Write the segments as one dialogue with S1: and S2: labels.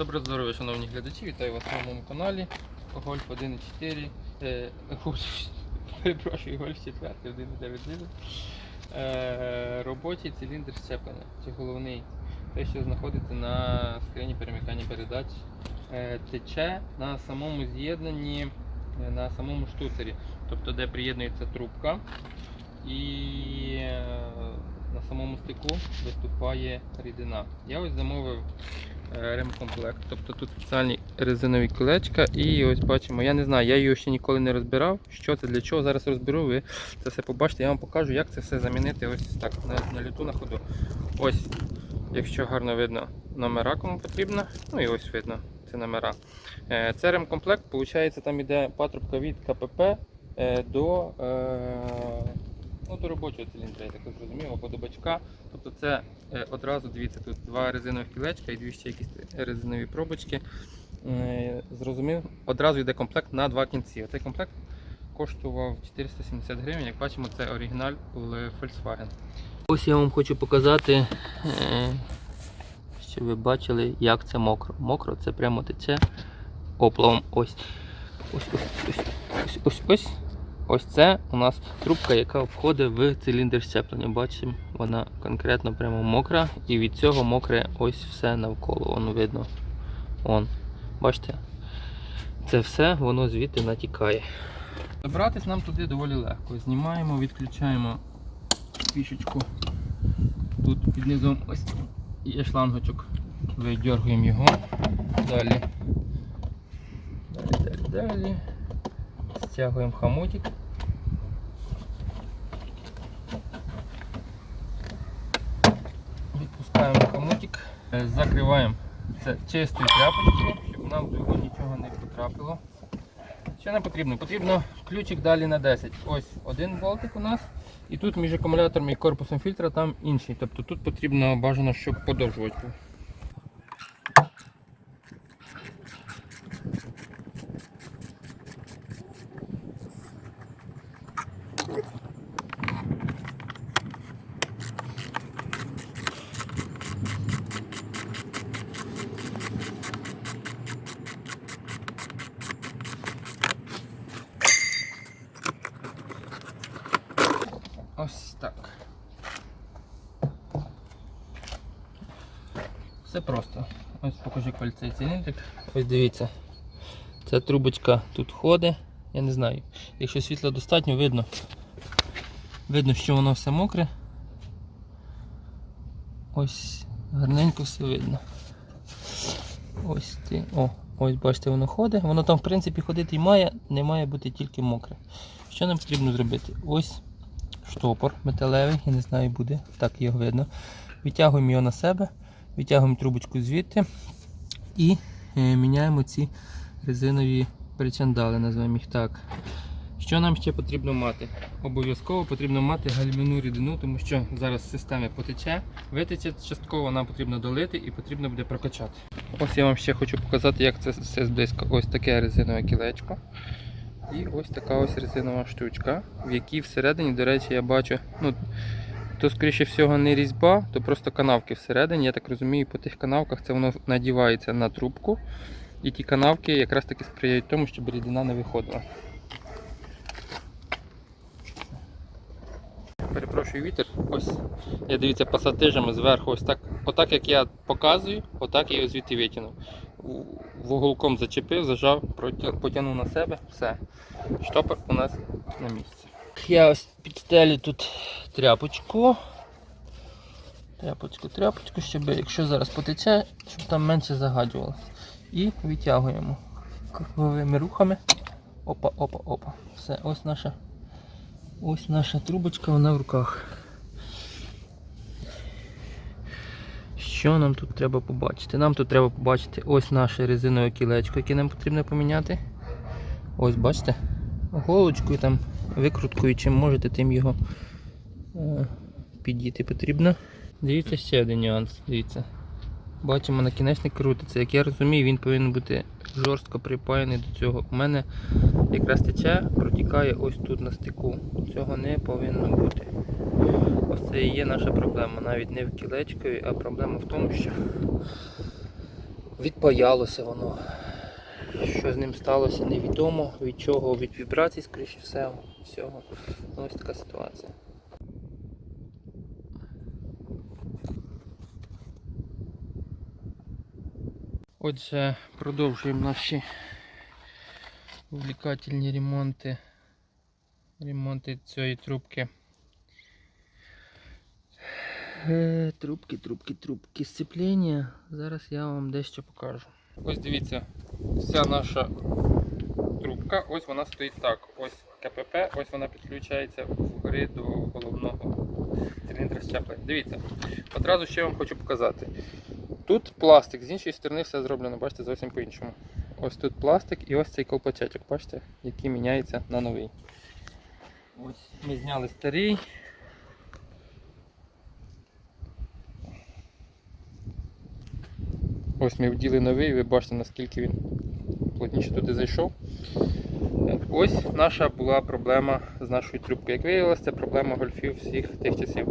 S1: Доброго здоров'я, шановні глядачі, вітаю вас на моєму каналі. Гольф 1.4. Е, перепрошую, Гольф 4, 1.9. Е, робочий циліндр щеплення. Чи головний те, що знаходиться на скрині перемикання передач, е, тече на самому з'єднанні, на самому штуцері, тобто де приєднується трубка. І на самому стику виступає рідина. Я ось замовив е, ремкомплект, тобто тут спеціальні резинові колечка. І ось бачимо, я не знаю, я його ще ніколи не розбирав. Що це для чого? Зараз розберу, ви це все побачите, я вам покажу, як це все замінити ось так на, на люту на ходу. Ось, якщо гарно видно номера, кому потрібно. Ну і ось видно це номера. Е, Це ремкомплект, виходить, там іде патрубка від КПП е, до. Ну, до робочого циліндра, я так зрозумів, або до бачка. Тобто це е, одразу, дивіться, тут два резинових кілечка і дві ще якісь резинові пробочки. Е, зрозумів, одразу йде комплект на два кінці. Цей комплект коштував 470 гривень. Як бачимо, це оригіналь Volkswagen. Ось я вам хочу показати, е, щоб ви бачили, як це мокро. Мокро це прямо тече оплавом. Ось, ось, ось, ось, ось, ось. Ось це у нас трубка, яка входить в циліндр щеплення. Бачимо, вона конкретно прямо мокра, і від цього мокре ось все навколо. Воно видно. Вон. Бачите? Це все воно звідти натікає. Добратись нам туди доволі легко. Знімаємо, відключаємо фішечку. Тут під низом ось є шлангочок. Видергуємо його. Далі. Далі, далі, далі. Стягуємо хомутик. Відпускаємо хомутик, Е, закриваємо це чистою тряпочкою, щоб нам двигун нічого не потрапило. Що нам потрібно? Потрібно ключик далі на 10. Ось один болтик у нас. І тут між акумулятором і корпусом фільтра там інший. Тобто тут потрібно бажано, щоб подовжувач був. Ось так. Все просто. Ось покажу кольцей циліндрик. Ось дивіться. Ця трубочка тут ходить. Я не знаю. Якщо світла достатньо, видно. Видно, що воно все мокре. Ось гарненько все видно. Ось ти. О, ось бачите, воно ходить. Воно там в принципі ходити і має, не має бути тільки мокре. Що нам потрібно зробити? Ось штопор металевий, я не знаю буде, так його видно. Витягуємо його на себе, витягуємо трубочку звідти і е, міняємо ці резинові причандали, називаємо їх так. Що нам ще потрібно мати? Обов'язково потрібно мати гальмівну рідину, тому що зараз з системи потече, витече частково, нам потрібно долити і потрібно буде прокачати. Ось я вам ще хочу показати, як це все зблизько. Ось таке резинове кілечко. І ось така ось резинова штучка, в якій всередині, до речі, я бачу, ну, то скоріше всього не різьба, то просто канавки всередині. Я так розумію, по тих канавках це воно надівається на трубку. І ті канавки якраз таки сприяють тому, щоб рідина не виходила. Перепрошую вітер. Ось я дивіться пасатижами зверху, ось так, отак як я показую, отак я його звідти витягнув. Вуголком зачепив, зажав, потягнув на себе, все. Штопор у нас на місці. Я ось підстелю тут тряпочку. Тряпочку, тряпочку, щоб якщо зараз потече, щоб там менше загадювалося. І витягуємо круговими рухами. Опа, опа, опа. Все, ось наша. Ось наша трубочка, вона в руках. Що нам тут треба побачити? Нам тут треба побачити ось наше резинове кілечко, яке нам потрібно поміняти. Ось, бачите? Голочкою там, викруткою, чим можете, тим його е, підійти потрібно. Дивіться ще один нюанс. Дивіться. Бачимо, накінечник крутиться. Як я розумію, він повинен бути жорстко припаяний до цього. У мене якраз тече, протікає ось тут на стику. Цього не повинно бути. Ось це і є наша проблема. Навіть не в кілечкові, а проблема в тому, що Відпаялося воно. Що з ним сталося, невідомо. Від чого, від вібрацій, скоріше всього. Ну, ось така ситуація. Отже, продовжуємо наші увлекательні ремонти. Ремонти цієї трубки. Е, Трубки, трубки, трубки. Сцеплення. Зараз я вам дещо покажу. Ось дивіться, вся наша трубка, ось вона стоїть так. Ось КПП, ось вона підключається вгори до головного циліндра щеплення. Дивіться, одразу ще вам хочу показати. Тут пластик, з іншої сторони все зроблено, бачите, зовсім по-іншому. Ось тут пластик і ось цей колпачечок, бачите, який міняється на новий. Ось ми зняли старий. Ось ми вділи новий, ви бачите наскільки він плотніше туди зайшов. Ось наша була проблема з нашою трубкою. Як виявилося, це проблема гольфів всіх тих часів.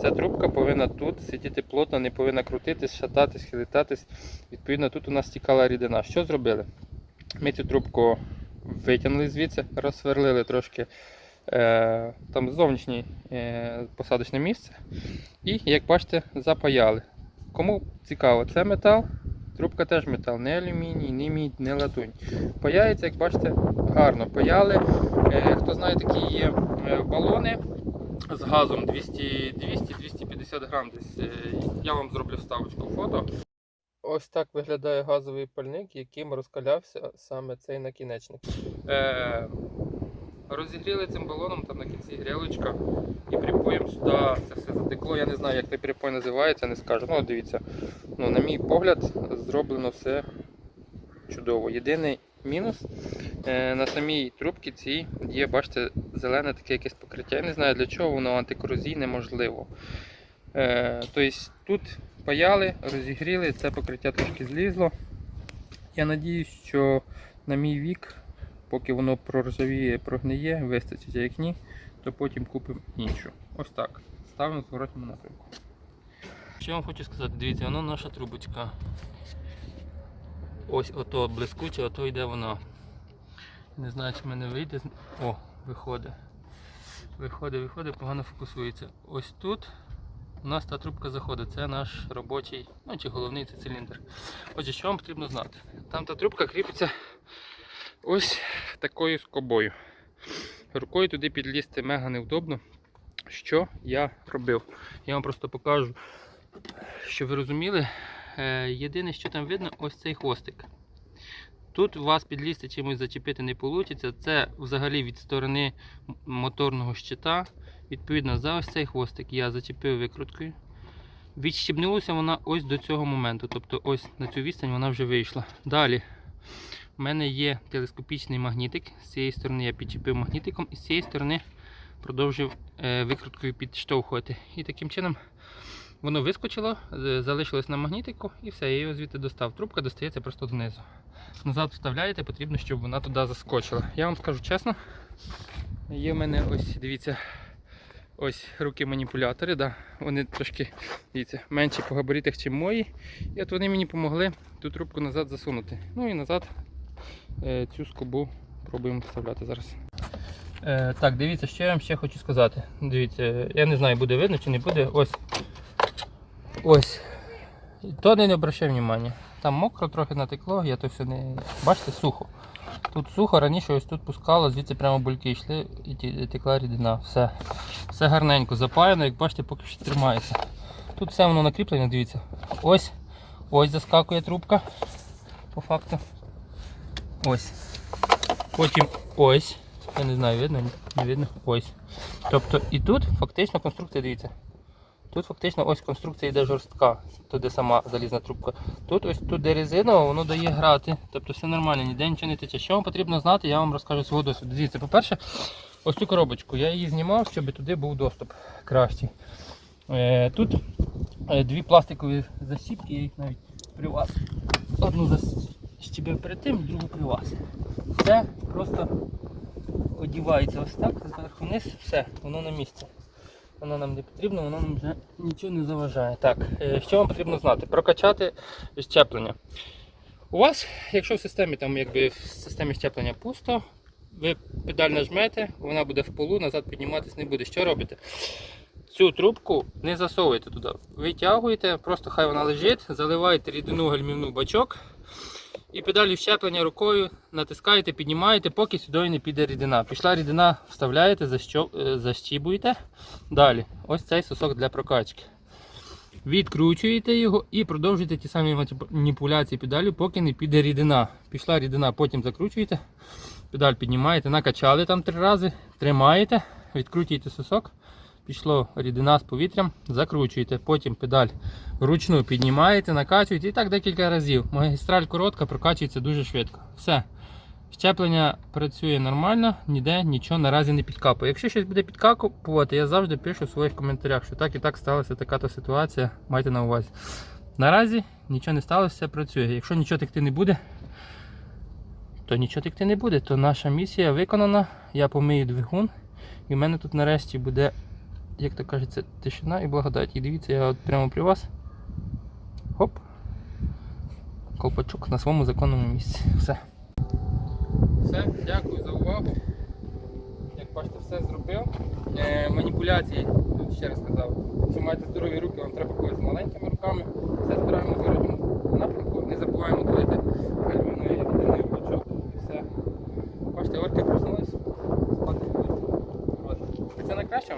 S1: Ця трубка повинна тут сидіти плотно, не повинна крутитись, шататись, хилитатись. Відповідно, тут у нас стікала рідина. Що зробили? Ми цю трубку витягнули звідси, розсверлили трошки е, там зовнішнє е, посадочне місце. І, як бачите, запаяли. Кому цікаво, це метал. Трубка теж метал, не алюміній, не мідь, не латунь. Паяється, як бачите, гарно паяли. Е, хто знає, такі є е, балони з газом 200-250 грам десь. Е, я вам зроблю вставочку фото. Ось так виглядає газовий пальник, яким розкалявся саме цей накінечник. Е, розігріли цим балоном, там на кінці грілочка, і припоєм сюди це все затекло. Я не знаю, як той припой називається, не скажу. Ну, дивіться, ну, на мій погляд, зроблено все чудово. Єдиний мінус е, на самій трубці цій є, бачите, зелене таке якесь покриття. Я не знаю для чого воно антикорозійне можливо. Е, тобто тут паяли, розігріли, це покриття трошки злізло. Я надіюсь, що на мій вік, поки воно проржавіє, прогниє, вистачить, а як ні, то потім купимо іншу. Ось так. Ставимо в зворотньому напрямку. Що я вам хочу сказати, дивіться, воно наша трубочка. Ось ото блискуче, ото йде воно. Не знаю, чи мене вийде. О, виходить. Виходить, виходить, погано фокусується. Ось тут у нас та трубка заходить. Це наш робочий, ну чи головний це циліндр. Отже, що вам потрібно знати? Там та трубка кріпиться ось такою скобою. Рукою туди підлізти мега невдобно. Що я робив? Я вам просто покажу, щоб ви розуміли. Е, Єдине, що там видно, ось цей хвостик. Тут вас підлізти чимось зачепити не вийде. Це взагалі від сторони моторного щита. Відповідно, за ось цей хвостик я зачепив викруткою. Відщібнулася вона ось до цього моменту. Тобто ось на цю відстань вона вже вийшла. Далі в мене є телескопічний магнітик. З цієї сторони я підчепив магнітиком і з цієї сторони продовжив е, викруткою підштовхувати. І таким чином воно вискочило, залишилось на магнітику і все, я його звідти достав. Трубка достається просто донизу. Назад вставляєте, потрібно, щоб вона туди заскочила. Я вам скажу чесно, є в мене ось, дивіться, ось руки маніпулятори, да, вони трошки дивіться, менші по габаритах, ніж мої. І от вони мені допомогли ту трубку назад засунути. Ну і назад е, цю скобу пробуємо вставляти зараз. Е, так, дивіться, що я вам ще хочу сказати. Дивіться, я не знаю, буде видно чи не буде. Ось. Ось. То не обращай внимання. Там мокро трохи натекло, я то все не. Бачите, сухо. Тут сухо, раніше ось тут пускало, звідси прямо бульки йшли і текла рідина. Все. Все гарненько запаяно, як бачите, поки що тримається. Тут все воно накріплене, дивіться. Ось. Ось заскакує трубка. По факту. Ось. Потім ось. Я не знаю, видно, не видно. Ось. Тобто і тут фактично конструкція, дивіться. Тут фактично ось конструкція йде жорстка, туди сама залізна трубка. Тут ось тут де резинова, воно дає грати. Тобто все нормально, ніде нічого не тече. Що вам потрібно знати, я вам розкажу свого досвіду. Дивіться, по-перше, ось цю коробочку. Я її знімав, щоб туди був доступ кращий. Е, тут е, дві пластикові засіпки, я їх навіть при вас. Одну защібив перед тим, другу при вас. Це просто одівається ось так, зверху вниз, все, воно на місці. Воно нам не потрібно, воно нам вже нічого не заважає. Так, е, що вам потрібно знати? Прокачати щеплення. У вас, якщо в системі там якби в системі щеплення пусто, ви педаль нажмете, вона буде в полу, назад підніматись не буде. Що робите? Цю трубку не засовуєте туди. Витягуєте, просто хай вона лежить, заливаєте рідину гальмівну бачок і педалі щеплення рукою натискаєте, піднімаєте, поки сюди не піде рідина. Пішла рідина, вставляєте, е, защібуєте. Далі, ось цей сосок для прокачки. Відкручуєте його і продовжуєте ті самі маніпуляції педалю, поки не піде рідина. Пішла рідина, потім закручуєте, педаль піднімаєте, накачали там три рази, тримаєте, відкручуєте сосок, пішло рідина з повітрям, закручуєте, потім педаль вручну піднімаєте, накачуєте і так декілька разів. Магістраль коротка, прокачується дуже швидко. Все. Щеплення працює нормально, ніде нічого наразі не підкапує. Якщо щось буде підкапувати, я завжди пишу в своїх коментарях, що так і так сталася така-то ситуація, майте на увазі. Наразі нічого не сталося, все працює. Якщо нічого текти не буде, то нічого текти не буде, то наша місія виконана. Я помию двигун, і в мене тут нарешті буде, як то кажеться, тишина і благодать. І дивіться, я от прямо при вас. Хоп! Колпачок на своєму законному місці. Все. Все, дякую за увагу. Як бачите, все зробив. Е, Маніпуляції, ще раз казав. що маєте здорові руки, вам треба когось з маленькими руками. Все збираємо в родному напрямку, не забуваємо дивити гальмівною єдиною бачок все. Бачите, орки проснулись, спати. Це найкраще.